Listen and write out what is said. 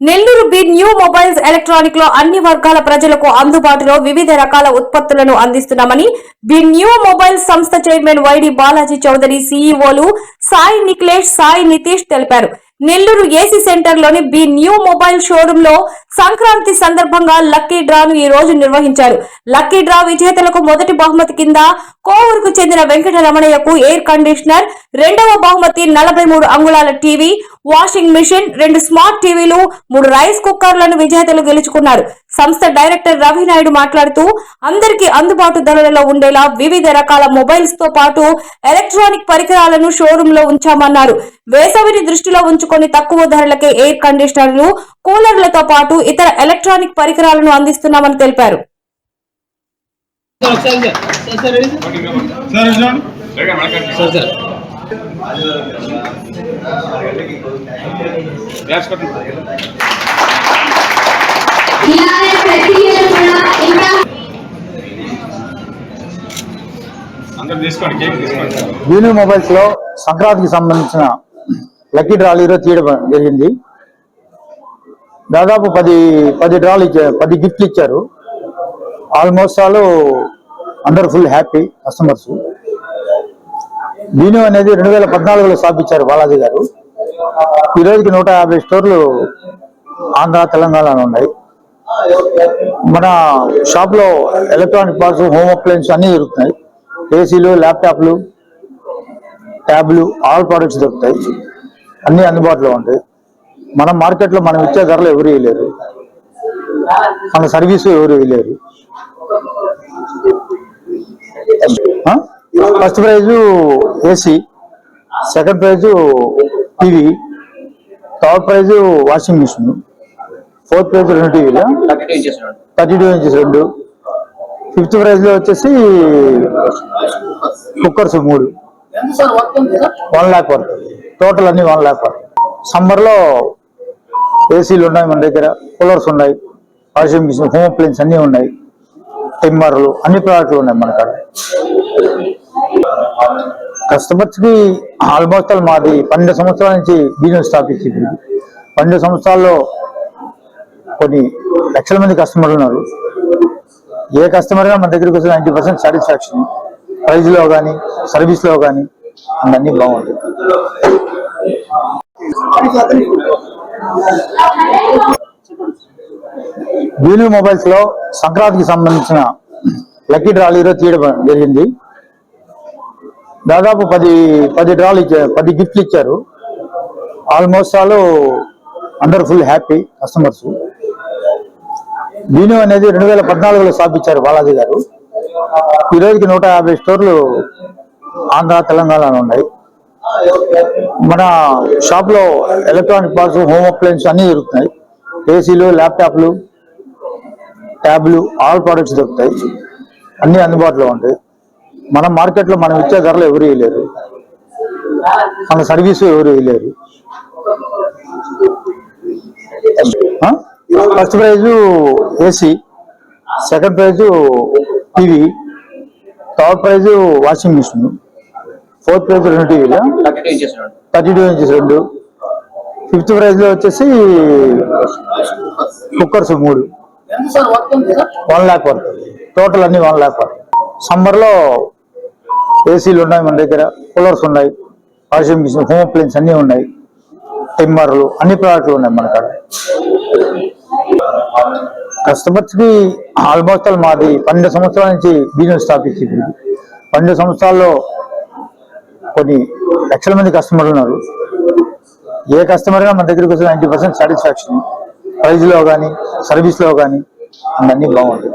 Nellore B new mobiles ఎలక్ట్రానిక్లో అన్ని వర్గాల ప్రజలకు అందుబాటులో వివిధ రకాల ఉత్పత్తులను అందిస్తున్నామని బి న్యూ మొబైల్స్ సంస్థ chairman Y D Balaji Chowdary సీఈఓలు Sai Nikhilesh Sai Nitish తెలిపారు. నెల్లూరు ఏసీ సెంటర్లోని బి న్యూ మొబైల్ షోరూమ్లో సంక్రాంతి సందర్భంగా లక్కీ డ్రాను ఈ రోజు నిర్వహించారు. లక్కీ డ్రా విజేతలకు మొదటి బహుమతి కింద కోవూరుకు చెందిన వెంకట రమణయ్యకు ఎయిర్ కండిషనర్ రెండవ బహుమతి నలభై మూడు అంగుళాల టీవీ వాషింగ్ మిషన్ రెండు స్మార్ట్ టీవీలు మూడు రైస్ కుక్కర్లను విజేతలు గెలుచుకున్నారు సంస్థ డైరెక్టర్ రవి నాయుడు మాట్లాడుతూ అందరికీ అందుబాటు ధరలలో ఉండేలా వివిధ రకాల మొబైల్స్తో పాటు ఎలక్ట్రానిక్ పరికరాలను షోరూమ్లో ఉంచామన్నారు వేసవిని దృష్టిలో ఉంచుకొని తక్కువ ధరలకే ఎయిర్ కండిషనర్లు కూలర్లతో పాటు ఇతర ఎలక్ట్రానిక్ పరికరాలను అందిస్తున్నామని తెలిపారు సార్ సార్ యూని మొబైల్స్లో సంక్రాంతికి సంబంధించిన లక్కీ డ్రాలు ఈరోజు తీయడం జరిగింది. దాదాపు పది పది డ్రాలు ఇచ్చారు పది గిఫ్ట్లు ఇచ్చారు. ఆల్మోస్ట్ ఆల్ అందరు ఫుల్ హ్యాపీ కస్టమర్స్. దీని అనేది రెండు వేల పద్నాలుగులో స్థాపించారు బాలాజీ గారు. ఈ రోజుకి నూట యాభై స్టోర్లు ఆంధ్ర తెలంగాణలో ఉన్నాయి. మన షాప్లో ఎలక్ట్రానిక్ పార్ట్స్ హోమ్ అప్లయన్స్ అన్ని దొరుకుతాయి ఏసీలు ల్యాప్టాప్లు ట్యాబ్లు ఆల్ ప్రోడక్ట్స్ దొరుకుతాయి. అన్ని అందుబాటులో ఉంటాయి. మన మార్కెట్లో మనం ఇచ్చే ధరలు ఎవరు వేయలేరు మన సర్వీసు ఎవరు వేయలేరు first prize AC second prize TV third prize washing machine fourth prize రెండు టీవీలు. థర్టీ టూ ఇంచెస్ చూడండి థర్టీ టూ ఇంచెస్ రెండు. ఫిఫ్త్ ప్రైజ్లో వచ్చేసి కుక్కర్స్ మూడు. One lakh worth. టోటల్ అన్ని వన్ ల్యాక్ వర్క్. సమ్మర్లో ఏసీలు ఉన్నాయి మన దగ్గర కూలర్స్ ఉన్నాయి వాషింగ్ మిషన్ హోమ్ అప్లయన్స్ అన్ని ఉన్నాయి టిమ్మర్లు అన్ని ప్రోడక్ట్లు ఉన్నాయి మన కాడ. కస్టమర్స్కి ఆల్మోస్ట్ మాది పన్నెండు సంవత్సరాల నుంచి బిజినెస్ స్థాపించి పన్నెండు సంవత్సరాల్లో కొన్ని లక్షల మంది కస్టమర్లు ఉన్నారు. ఏ కస్టమర్ మన దగ్గరికి వస్తే నైంటీ పర్సెంట్ సాటిస్ఫాక్షన్. ప్రైస్లో కానీ సర్వీస్లో కానీ అన్నీ బాగుంటాయి. వీలు మొబైల్స్లో సంక్రాంతికి సంబంధించిన లక్కీ డ్రాలు ఈరోజు తీయడం జరిగింది. దాదాపు పది పది డ్రాలు ఇచ్చారు పది గిఫ్ట్లు ఇచ్చారు. ఆల్మోస్ట్ ఆల్ అందరు ఫుల్ హ్యాపీ కస్టమర్స్. దీని అనేది రెండు వేల పద్నాలుగులో స్థాపించారు బాలాజీ గారు. ఈ రోజుకి నూట యాభై స్టోర్లు ఆంధ్ర తెలంగాణలో ఉన్నాయి. మన షాప్లో ఎలక్ట్రానిక్ పార్ట్స్ హోమ్ అప్లయన్స్ అన్ని దొరుకుతున్నాయి. ఏసీలు ల్యాప్టాప్లు ట్యాబ్లు ఆల్ ప్రోడక్ట్స్ దొరుకుతాయి. అన్ని అందుబాటులో ఉంటాయి. మన మార్కెట్లో మనం ఇచ్చే ధరలు ఎవరు ఇవ్వలేరు మన సర్వీసు ఎవరు ఇవ్వలేరు first prize AC second prize TV third prize washing machine fourth prize రెండు టీవీలు థర్టీ టూ ఇంచెస్ రెండు ఫిఫ్త్ ప్రైజ్లో వచ్చేసి కుక్కర్స్ మూడు. One lakh worth. టోటల్ అన్ని వన్ ల్యాక్ వర్క్. సమ్మర్లో ఏసీలు ఉన్నాయి మన దగ్గర కూలర్స్ ఉన్నాయి వాషింగ్ మిషన్ హోమ్ అప్లయన్స్ అన్ని ఉన్నాయి టిమ్మర్లు అన్ని ప్రోడక్ట్లు ఉన్నాయి మన కాడ. కస్టమర్స్కి ఆల్మోస్ట్ మాది పన్నెండు సంవత్సరాల నుంచి బిజినెస్ స్థాపించి పన్నెండు సంవత్సరాల్లో కొన్ని లక్షల మంది కస్టమర్లు ఉన్నారు. ఏ కస్టమర్ మన దగ్గరికి వస్తే నైంటీ పర్సెంట్ సాటిస్ఫాక్షన్. ప్రైజ్లో కానీ సర్వీస్లో కానీ అన్నీ బాగుంటాయి.